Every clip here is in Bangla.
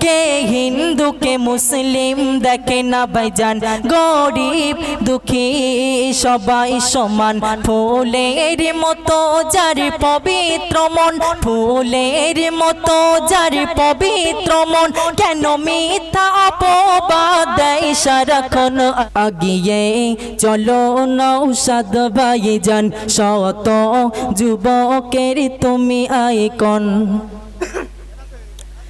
কে হিন্দু কে মুসলিম দেখে না ভাইজান গরিব দুঃখী সবাই সমান ফুলের মতো যার পবিত্র মন ফুলের মতো যার পবিত্র মন কেন মিথ্যা অপবাদ দেয় সারাক্ষণ আগিয়ে চলো নৌসাদ ভাইজান শত যুবকের তুমি আইকন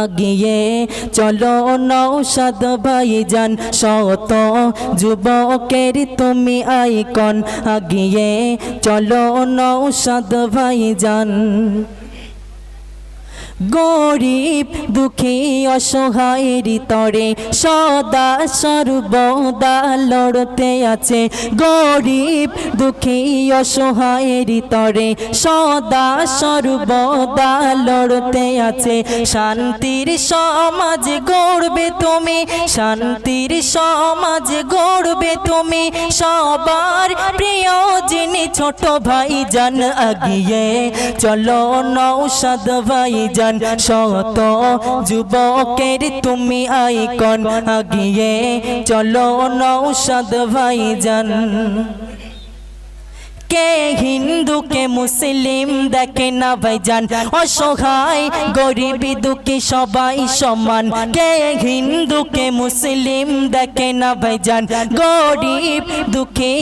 আগিয়ে। চলো নৌসাদ ভাইজান শত যুবকের তুমি আইকন আগিয়ে। চলো নৌসাদ ভাইজান। গরিব, দুঃখী, অসহায়ের তরে সদা সর্বদা লড়তে আছে। গরিব, দুঃখী, অসহায়ের তরে সদা সর্বদা লড়তে আছে। শান্তির সমাজ গড়বে তুমি, শান্তির সমাজ গড়বে তুমি, সবার প্রিয় যিনি ছোট ভাই যান আগিয়ে চলো নৌসাদ ভাই যান শত যুবকের তুমি আইকন আগিয়ে চলো নৌসাদ ভাই জান কে হিন্দু, কে মুসলিম, দেখে না ভাইজান। অসহায়, গরিব দুঃখী সবাই সমান। কে হিন্দু, কে মুসলিম, দেখে না ভাইজান। গরিব, দুঃখী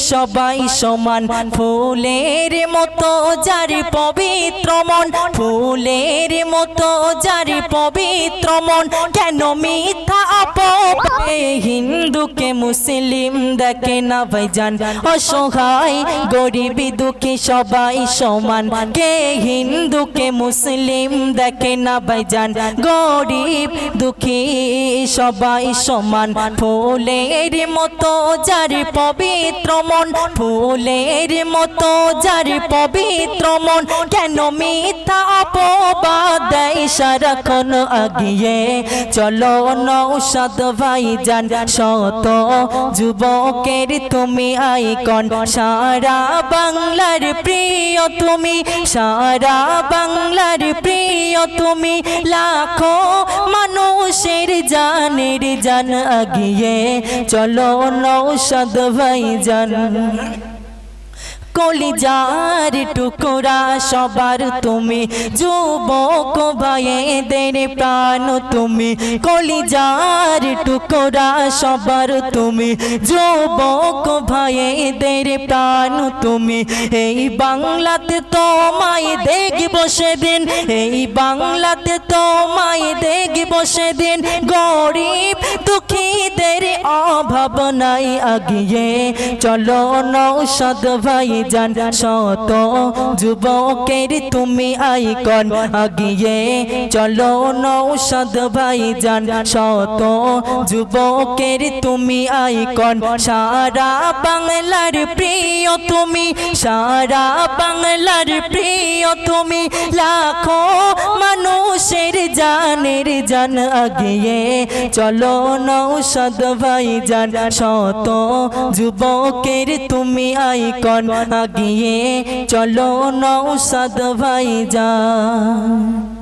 সবাই সমান। ফুলের মতো যার পবিত্র মন, ফুলের মতো যার পবিত্র মন, কেন অপবাদে হিন্দুকে মুসলিম, দেখে না ভাইজান অসহায়, গরিব দুঃখী সবাই সমান। কে হিন্দুকে মুসলিম, দেখে না ভাইজান গরিব দুঃখী সবাই সমান। ফুলের মতো যার পবিত্র মন, ফুলের মতো যার পবিত্র মন, কেন মিথ্যা অপবাদ দেয় সারাক্ষণ আগিয়ে? চলো নৌসাদ ভাইজান শত যুবকের তুমি আইকন। সারা বাংলার প্রিয় তুমি, সারা বাংলার প্রিয় তুমি। লাখো মানুষের জানের জান আগিয়ে চলো নৌসাদ ভাইজান কলিজার টুকরা সবার তুমি। যুবক ভাইদের প্রাণ তুমি। কলিজার টুকরা সবার তুমি। যুবক ভাইদের প্রাণ তুমি। এই বাংলাতে তোমায় দেখব সেদিন। এই বাংলাতে তোমায় দেখব সেদিন। গরিব দুঃখীদের অভাব নাই আগিয়ে। চলো নৌসদ ভাই জান শত যুবকের তুমি আইকন আগিয়ে। চলো নৌসদ ভাই জান শত যুবকের তুমি আইকন। সারা বাংলার প্রিয় তুমি, সারা বাংলার প্রিয় তুমি, লাখো মানুষের জানের আগিয়ে, চলো নৌসদ ভাই জান শত যুবকের তুমি আইকন আগিয়ে, চলো নৌসদ ভাই জান